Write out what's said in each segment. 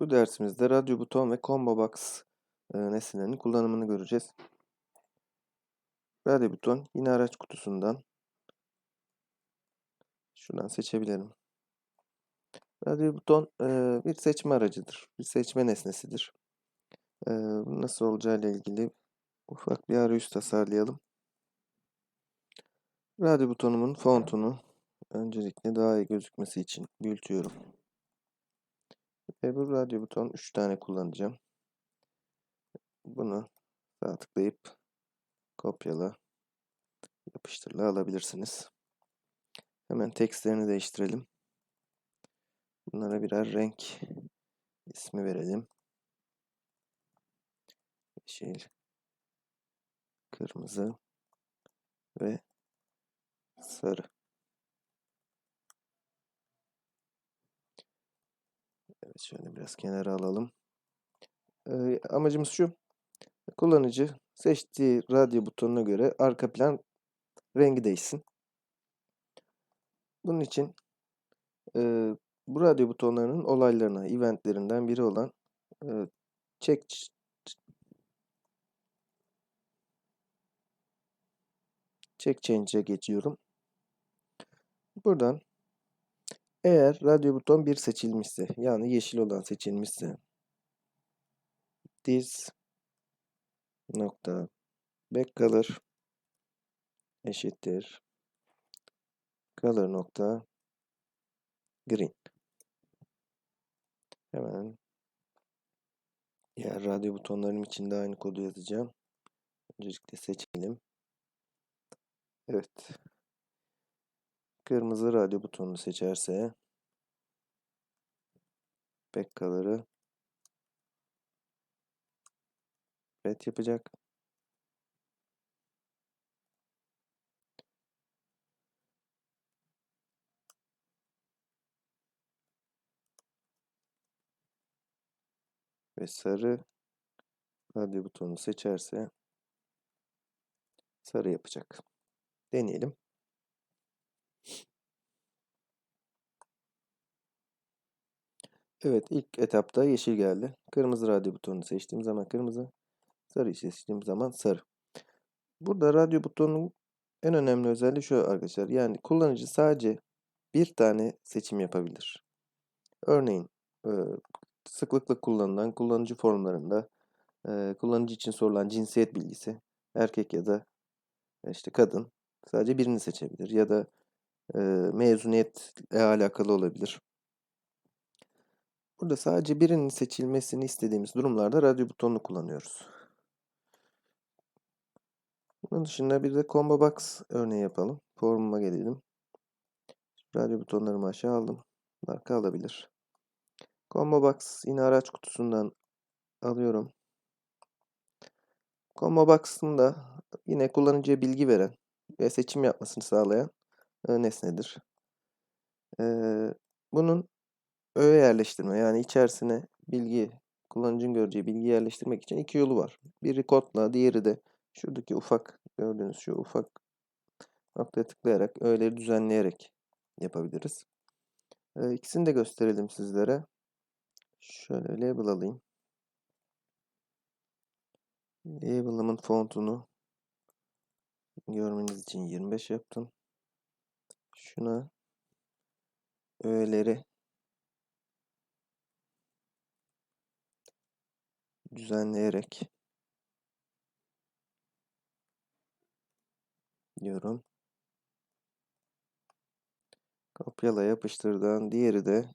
Bu dersimizde radyo buton ve combo box e, nesnelerinin kullanımını göreceğiz. Radyo buton yine araç kutusundan şuradan seçebilirim. Radyo buton e, bir seçme aracıdır. Bir seçme nesnesidir. E, bu nasıl olacağıyla ilgili ufak bir arayüz tasarlayalım. Radyo butonumun fontunu öncelikle daha iyi gözükmesi için büyütüyorum. Ve bu radyo buton 3 tane kullanacağım. Bunu sağ tıklayıp kopyala, yapıştırla alabilirsiniz. Hemen tekstlerini değiştirelim. Bunlara birer renk ismi verelim. Yeşil, kırmızı ve sarı. Şöyle biraz kenara alalım. Ee, amacımız şu. Kullanıcı seçtiği radyo butonuna göre arka plan rengi değişsin. Bunun için e, bu radyo butonlarının olaylarına, eventlerinden biri olan e, check check change'e geçiyorum. Buradan eğer radyo buton 1 seçilmişse yani yeşil olan seçilmişse this nokta backcolor eşittir color nokta green. Hemen diğer radyo butonlarım için de aynı kodu yazacağım. Öncelikle seçelim. Evet. Kırmızı radyo butonunu seçerse backcolor'ı red yapacak. ve sarı radyo butonunu seçerse sarı yapacak. Deneyelim. Evet ilk etapta yeşil geldi. Kırmızı radyo butonunu seçtiğim zaman kırmızı, sarı seçtiğim zaman sarı. Burada radyo butonunun en önemli özelliği şu arkadaşlar. Yani kullanıcı sadece bir tane seçim yapabilir. Örneğin sıklıkla kullanılan kullanıcı formlarında kullanıcı için sorulan cinsiyet bilgisi erkek ya da işte kadın sadece birini seçebilir ya da mezuniyetle alakalı olabilir. Burada sadece birinin seçilmesini istediğimiz durumlarda radyo butonunu kullanıyoruz. Bunun dışında bir de combo box örneği yapalım. Formuma gelelim. Radyo butonlarımı aşağı aldım. Marka alabilir. Combo box yine araç kutusundan alıyorum. Combo box'ında yine kullanıcıya bilgi veren ve seçim yapmasını sağlayan nesnedir. Bunun öğe yerleştirme yani içerisine bilgi, kullanıcının göreceği bilgi yerleştirmek için iki yolu var. Biri kodla, diğeri de şuradaki ufak, gördüğünüz şu ufak noktaya tıklayarak, öğeleri düzenleyerek yapabiliriz. İkisini de gösterelim sizlere. Şöyle label alayım. Label'ımın fontunu görmeniz için 25 yaptım. Şuna öğeleri düzenleyerek diyorum. Kopyala yapıştırdan diğeri de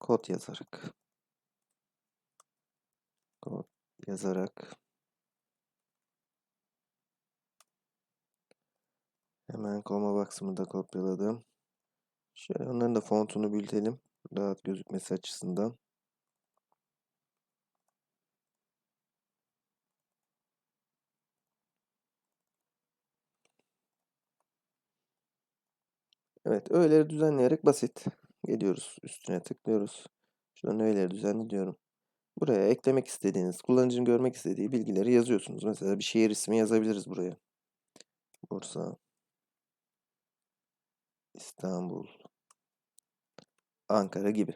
kod yazarak kod yazarak hemen koma box'ımı da kopyaladım. Şöyle onların da fontunu büyütelim. Rahat gözükmesi açısından. Evet, öğeleri düzenleyerek basit. Geliyoruz, üstüne tıklıyoruz. Şuradan öğeleri düzenli diyorum. Buraya eklemek istediğiniz, kullanıcının görmek istediği bilgileri yazıyorsunuz. Mesela bir şehir ismi yazabiliriz buraya. Bursa, İstanbul, Ankara gibi.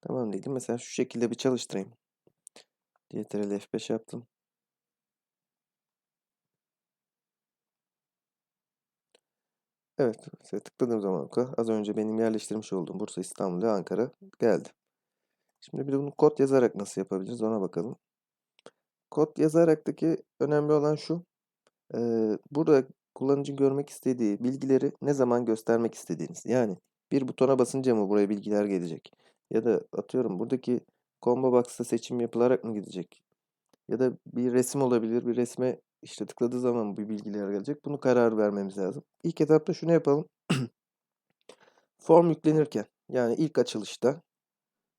Tamam dedim. Mesela şu şekilde bir çalıştırayım. Ctrl F5 yaptım. Evet, tıkladığım zaman az önce benim yerleştirmiş olduğum Bursa, İstanbul ve Ankara geldi. Şimdi bir de bunu kod yazarak nasıl yapabiliriz ona bakalım. Kod yazaraktaki önemli olan şu. E, burada kullanıcı görmek istediği bilgileri ne zaman göstermek istediğiniz. Yani bir butona basınca mı buraya bilgiler gelecek? Ya da atıyorum buradaki combo box'ta seçim yapılarak mı gidecek? Ya da bir resim olabilir. Bir resme işte tıkladığı zaman bu bilgiler gelecek. Bunu karar vermemiz lazım. İlk etapta şunu yapalım. Form yüklenirken yani ilk açılışta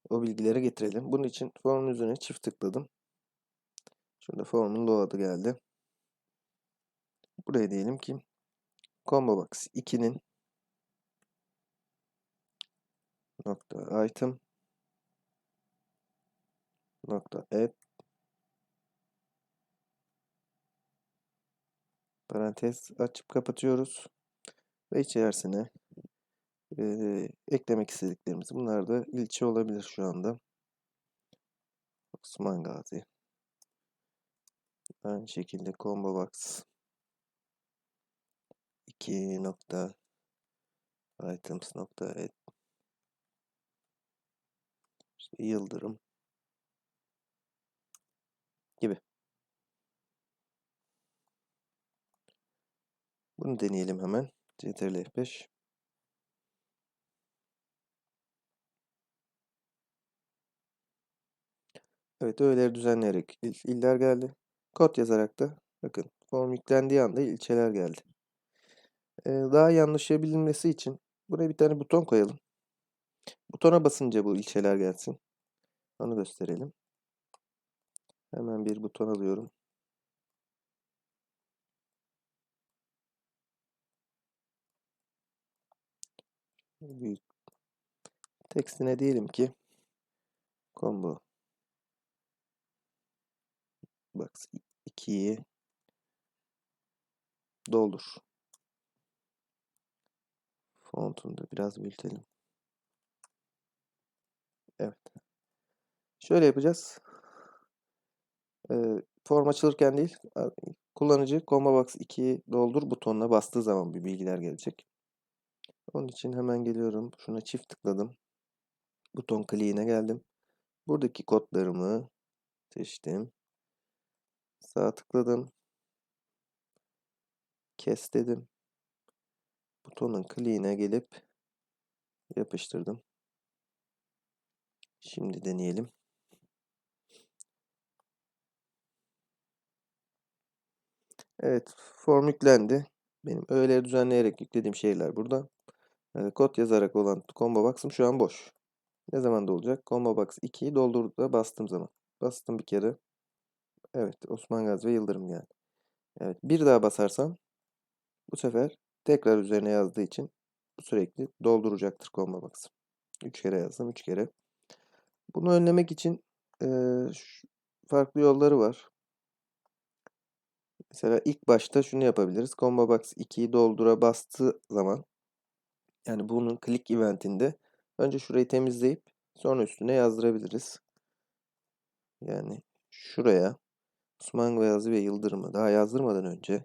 o bilgileri getirelim. Bunun için formun üzerine çift tıkladım. Şurada formun load'ı geldi. Buraya diyelim ki combo box 2'nin nokta item nokta add parantez açıp kapatıyoruz ve içerisine e, eklemek istediklerimiz. Bunlar da ilçe olabilir şu anda. Osman Gazi. Aynı şekilde combo box 2 nokta items nokta add işte yıldırım gibi. Bunu deneyelim hemen. Ctrl F5. Evet öğeleri düzenleyerek il, iller geldi. Kod yazarak da bakın form yüklendiği anda ilçeler geldi. Ee, daha iyi anlaşabilmesi için buraya bir tane buton koyalım. Butona basınca bu ilçeler gelsin. Onu gösterelim. Hemen bir buton alıyorum. Büyük. Tekstine diyelim ki combo box 2'yi doldur. Fontunu da biraz büyütelim. Evet. Şöyle yapacağız. Form açılırken değil, kullanıcı combo box 2'yi doldur butonuna bastığı zaman bir bilgiler gelecek. Onun için hemen geliyorum. Şuna çift tıkladım. Buton kliğine geldim. Buradaki kodlarımı seçtim. Sağ tıkladım. Kes dedim. Butonun kliğine gelip yapıştırdım. Şimdi deneyelim. Evet, form yüklendi. Benim öğeleri düzenleyerek yüklediğim şeyler burada. Yani kod yazarak olan combo box'ım şu an boş. Ne zaman dolacak? Combo box 2'yi doldurduğunda bastığım zaman. Bastım bir kere. Evet, Osman Gazi ve Yıldırım geldi. Evet, bir daha basarsam bu sefer tekrar üzerine yazdığı için sürekli dolduracaktır combo box'ı. 3 kere yazdım, 3 kere. Bunu önlemek için e, farklı yolları var. Mesela ilk başta şunu yapabiliriz. Combo Box 2'yi doldura bastığı zaman yani bunun click eventinde önce şurayı temizleyip sonra üstüne yazdırabiliriz. Yani şuraya Osman Gazi ve Yıldırım'ı daha yazdırmadan önce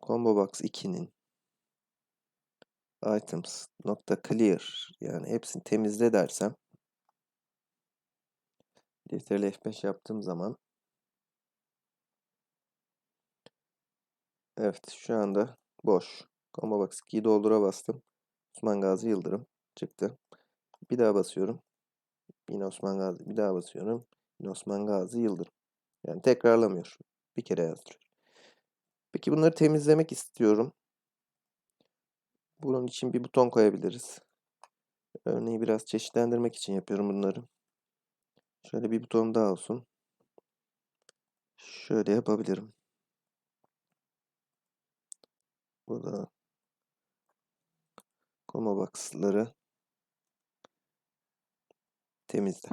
Combo Box 2'nin items clear yani hepsini temizle dersem Ctrl F5 yaptığım zaman Evet şu anda boş. Combo Box 2'yi doldura bastım. Osman Gazi Yıldırım çıktı. Bir daha basıyorum. Yine Osman Gazi. Bir daha basıyorum. Yine Osman Gazi Yıldırım. Yani tekrarlamıyor. Bir kere yazdırıyor. Peki bunları temizlemek istiyorum. Bunun için bir buton koyabiliriz. Örneği biraz çeşitlendirmek için yapıyorum bunları. Şöyle bir buton daha olsun. Şöyle yapabilirim. Burada Combo box'ları temizle.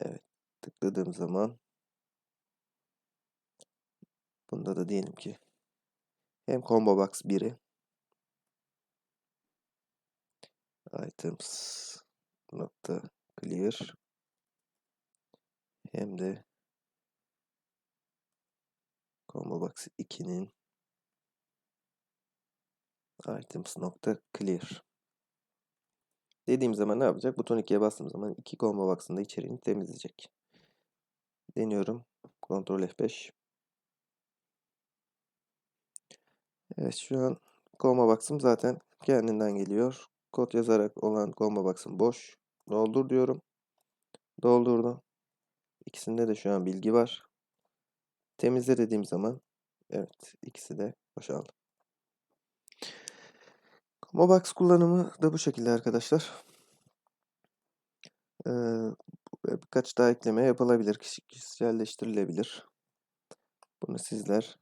Evet. Tıkladığım zaman bunda da diyelim ki hem combo box 1'i items nokta clear hem de combo box 2'nin items nokta clear dediğim zaman ne yapacak? Buton 2'ye bastığım zaman iki combo box'ın da içeriğini temizleyecek. Deniyorum. Ctrl F5. Evet şu an combo box'ım zaten kendinden geliyor. Kod yazarak olan combo box'ım boş. Doldur diyorum. Doldurdum. İkisinde de şu an bilgi var. Temizle dediğim zaman evet ikisi de boşaldı. Combo box kullanımı da bu şekilde arkadaşlar. Ee, birkaç daha ekleme yapılabilir. Kişiselleştirilebilir. Bunu sizler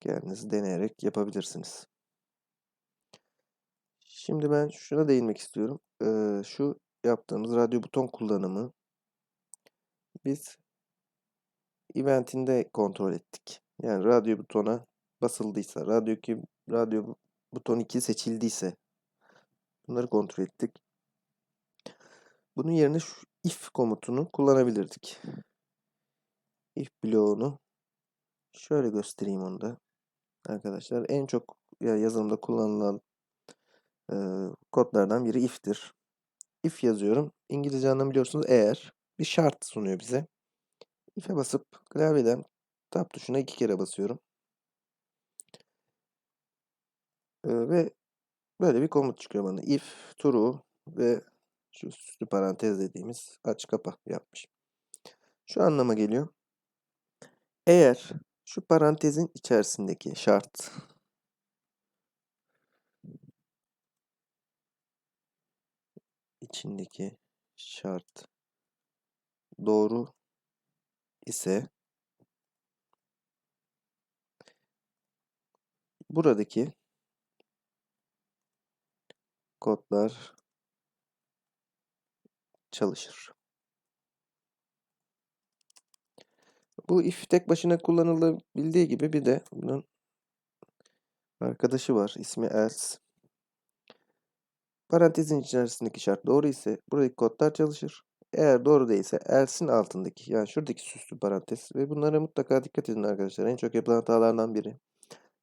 kendiniz deneyerek yapabilirsiniz. Şimdi ben şuna değinmek istiyorum. Ee, şu yaptığımız radyo buton kullanımı biz eventinde kontrol ettik. Yani radyo butona basıldıysa, radyo 2, radyo buton 2 seçildiyse bunları kontrol ettik. Bunun yerine şu if komutunu kullanabilirdik. If bloğunu şöyle göstereyim onu da. Arkadaşlar en çok yazılımda kullanılan e, kodlardan biri if'tir. If yazıyorum. İngilizce anlamı eğer bir şart sunuyor bize. If'e basıp klavyeden tab tuşuna iki kere basıyorum. Ee, ve böyle bir komut çıkıyor bana. If, true ve şu süslü parantez dediğimiz aç kapa yapmış. Şu anlama geliyor. Eğer şu parantezin içerisindeki şart içindeki şart doğru ise buradaki kodlar çalışır. Bu if tek başına kullanılabildiği gibi bir de bunun arkadaşı var. İsmi else. Parantezin içerisindeki şart doğru ise buradaki kodlar çalışır. Eğer doğru değilse else'in altındaki yani şuradaki süslü parantez ve bunlara mutlaka dikkat edin arkadaşlar. En çok yapılan hatalardan biri.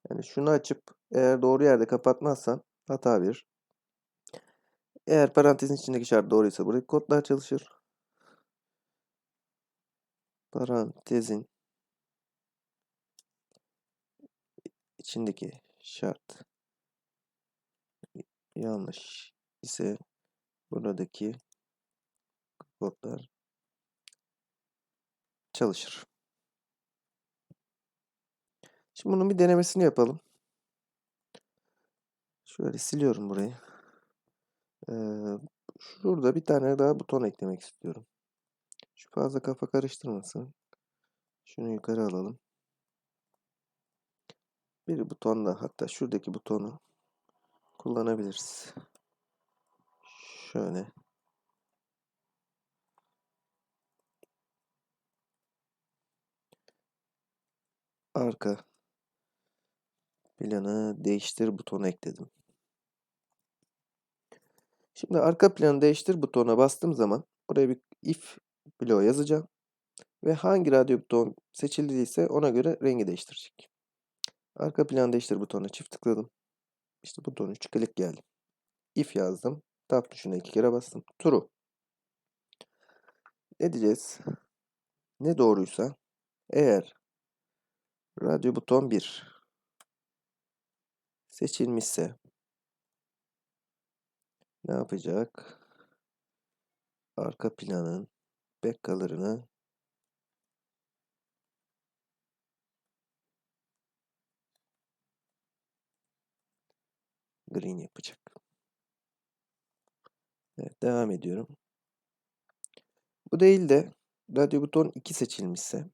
Yani şunu açıp eğer doğru yerde kapatmazsan hata verir. Eğer parantezin içindeki şart doğruysa buradaki kodlar çalışır. Parantezin içindeki şart yanlış ise buradaki kodlar çalışır. Şimdi bunun bir denemesini yapalım. Şöyle siliyorum burayı. Şurada bir tane daha buton eklemek istiyorum. Şu fazla kafa karıştırmasın. Şunu yukarı alalım. Bir buton da hatta şuradaki butonu kullanabiliriz. Şöyle. Arka planı değiştir butonu ekledim. Şimdi arka planı değiştir butonuna bastığım zaman buraya bir if bloğu yazacağım. Ve hangi radyo buton seçildiyse ona göre rengi değiştirecek. Arka plan değiştir butonuna çift tıkladım. İşte buton 3 klik geldi. If yazdım. Tab tuşuna iki kere bastım. True. Ne diyeceğiz? Ne doğruysa eğer radyo buton 1 seçilmişse ne yapacak? Arka planın back color'ını green yapacak. Evet, devam ediyorum. Bu değil de radyo buton 2 seçilmişse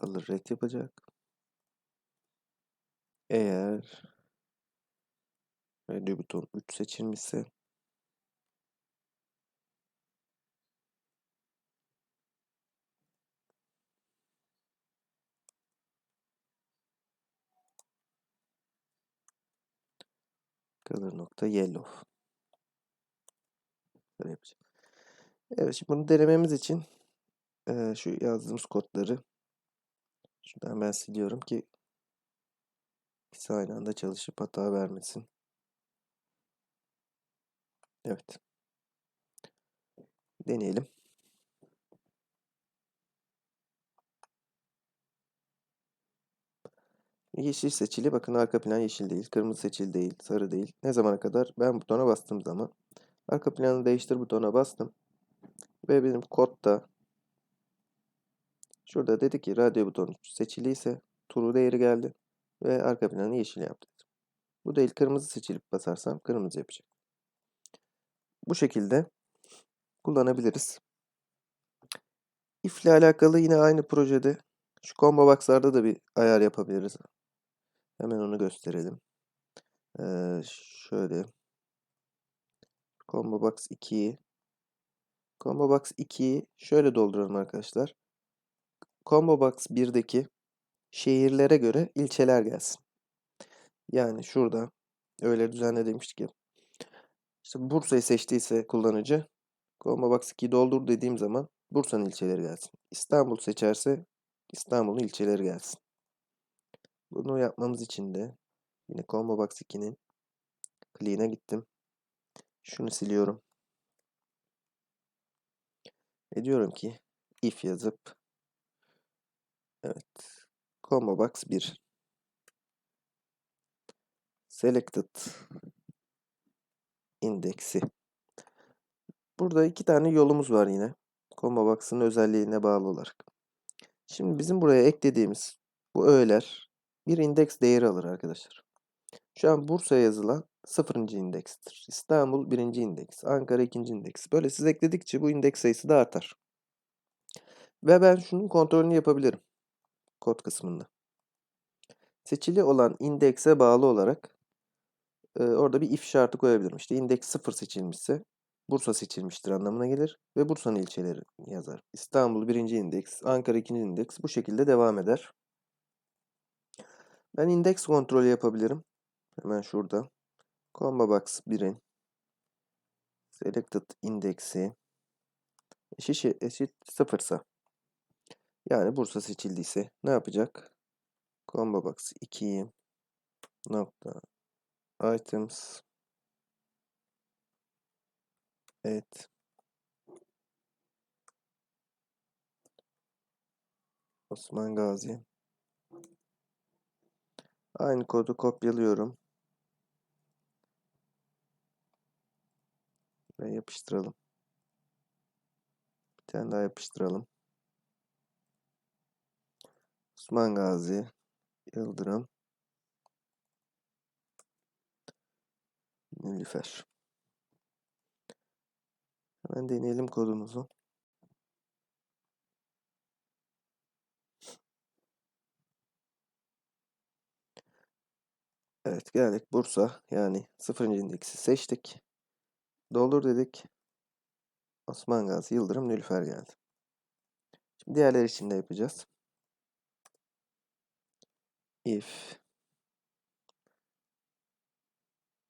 color red yapacak. Eğer Radyo buton 3 seçilmişse color nokta yellow. Böyle yapacağım. Evet şimdi bunu denememiz için şu yazdığımız kodları şuradan ben siliyorum ki ikisi aynı anda çalışıp hata vermesin. Evet. Deneyelim. Yeşil seçili. Bakın arka plan yeşil değil. Kırmızı seçili değil. Sarı değil. Ne zamana kadar? Ben butona bastığım zaman arka planı değiştir butona bastım. Ve benim kodda şurada dedi ki radyo butonu seçiliyse true değeri geldi. Ve arka planı yeşil yaptı. Bu değil kırmızı seçilip basarsam kırmızı yapacak. Bu şekilde kullanabiliriz. If ile alakalı yine aynı projede şu combo box'larda da bir ayar yapabiliriz. Hemen onu gösterelim. Ee, şöyle combo box 2'yi combo box 2'yi şöyle dolduralım arkadaşlar. Combo box 1'deki şehirlere göre ilçeler gelsin. Yani şurada öyle düzenle demiştik ya. İşte Bursa'yı seçtiyse kullanıcı Combo Box 2'yi doldur dediğim zaman Bursa'nın ilçeleri gelsin. İstanbul seçerse İstanbul'un ilçeleri gelsin. Bunu yapmamız için de yine Combo Box 2'nin clean'e gittim. Şunu siliyorum. Ve diyorum ki if yazıp evet Combo Box 1 selected indeksi Burada iki tane yolumuz var yine. Combo Box'ın özelliğine bağlı olarak. Şimdi bizim buraya eklediğimiz bu öğeler bir indeks değeri alır arkadaşlar. Şu an Bursa'ya yazılan 0. indekstir. İstanbul 1. indeks, Ankara 2. indeks. Böyle siz ekledikçe bu indeks sayısı da artar. Ve ben şunun kontrolünü yapabilirim. Kod kısmında. Seçili olan indekse bağlı olarak e, orada bir if şartı koyabilirim. İşte indeks 0 seçilmişse Bursa seçilmiştir anlamına gelir ve Bursa'nın ilçeleri yazar. İstanbul birinci indeks, Ankara ikinci indeks bu şekilde devam eder. Ben indeks kontrolü yapabilirim. Hemen şurada. Combo box 1'in selected indeksi eşit, eşit sıfırsa yani Bursa seçildiyse ne yapacak? Combo box 2'yi nokta items Evet. Osman Gazi. Aynı kodu kopyalıyorum. Ve yapıştıralım. Bir tane daha yapıştıralım. Osman Gazi. Yıldırım. Nilüfer. Hemen deneyelim kodumuzu. Evet geldik Bursa yani 0. indeksi seçtik. Doldur dedik. Osman Gazi, Yıldırım, Nülfer geldi. Şimdi diğerler için de yapacağız. If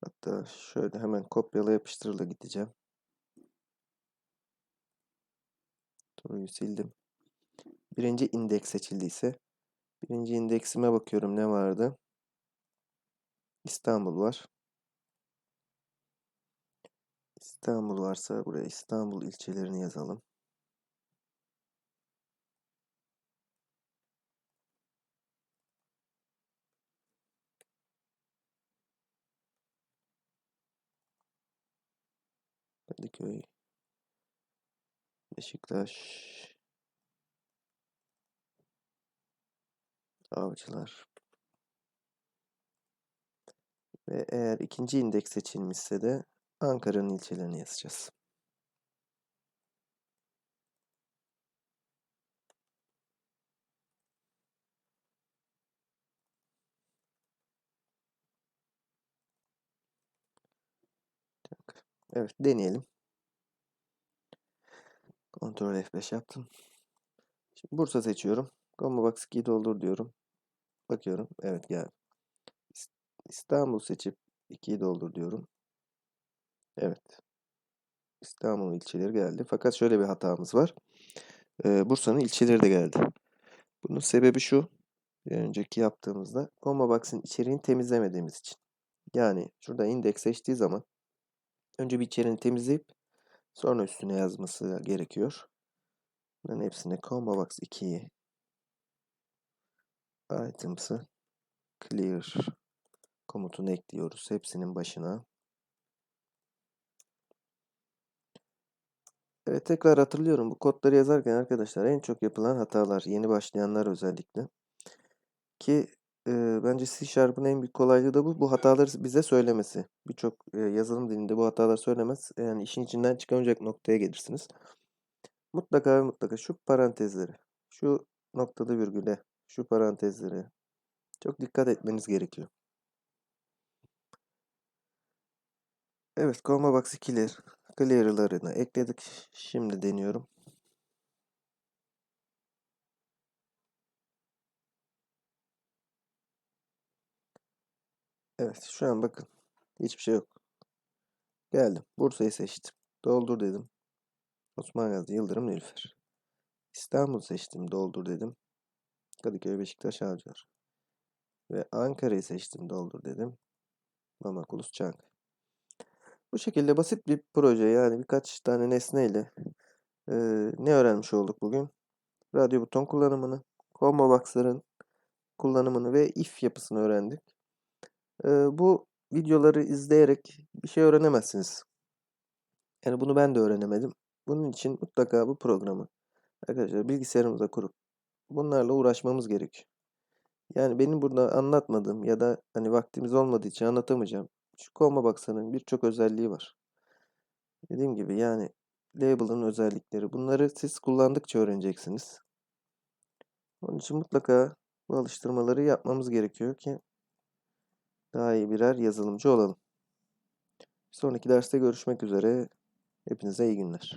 Hatta şöyle hemen kopyala yapıştırla gideceğim. Soruyu sildim. Birinci indeks seçildiyse birinci indeksime bakıyorum ne vardı? İstanbul var. İstanbul varsa buraya İstanbul ilçelerini yazalım. Kadıköy, Beşiktaş, Avcılar. Ve eğer ikinci indeks seçilmişse de Ankara'nın ilçelerini yazacağız. Evet deneyelim. Ctrl F5 yaptım. Şimdi Bursa seçiyorum. Combo Box 2'yi doldur diyorum. Bakıyorum. Evet geldi. İs- İstanbul seçip 2'yi doldur diyorum. Evet. İstanbul ilçeleri geldi. Fakat şöyle bir hatamız var. Ee, Bursa'nın ilçeleri de geldi. Bunun sebebi şu. Bir önceki yaptığımızda Combo Box'ın içeriğini temizlemediğimiz için. Yani şurada indeks seçtiği zaman önce bir içeriğini temizleyip sonra üstüne yazması gerekiyor. Bunların hepsine Combo Box 2'yi items'ı clear komutunu ekliyoruz. Hepsinin başına. Evet tekrar hatırlıyorum. Bu kodları yazarken arkadaşlar en çok yapılan hatalar yeni başlayanlar özellikle. Ki e, bence C Sharp'ın en büyük kolaylığı da bu. Bu hataları bize söylemesi. Birçok e, yazılım dilinde bu hatalar söylemez. Yani işin içinden çıkamayacak noktaya gelirsiniz. Mutlaka ve mutlaka şu parantezleri, şu noktada virgüle, şu parantezleri çok dikkat etmeniz gerekiyor. Evet, comma box 2'ler clear'larını ekledik. Şimdi deniyorum. Evet, şu an bakın. Hiçbir şey yok. Geldim. Bursa'yı seçtim. Doldur dedim. Osman Gazi, Yıldırım, Nilüfer. İstanbul seçtim. Doldur dedim. Kadıköy, Beşiktaş, Avcılar. Ve Ankara'yı seçtim. Doldur dedim. Mamak, Ulus, Çankaya. Bu şekilde basit bir proje yani birkaç tane nesneyle e, ne öğrenmiş olduk bugün? Radyo buton kullanımını, combo box'ların kullanımını ve if yapısını öğrendik. Bu videoları izleyerek bir şey öğrenemezsiniz. Yani bunu ben de öğrenemedim. Bunun için mutlaka bu programı arkadaşlar bilgisayarımıza kurup bunlarla uğraşmamız gerekiyor. Yani benim burada anlatmadığım ya da hani vaktimiz olmadığı için anlatamayacağım. Şu Combo Box'ın birçok özelliği var. Dediğim gibi yani label'ın özellikleri. Bunları siz kullandıkça öğreneceksiniz. Onun için mutlaka bu alıştırmaları yapmamız gerekiyor ki daha iyi birer yazılımcı olalım. Sonraki derste görüşmek üzere. Hepinize iyi günler.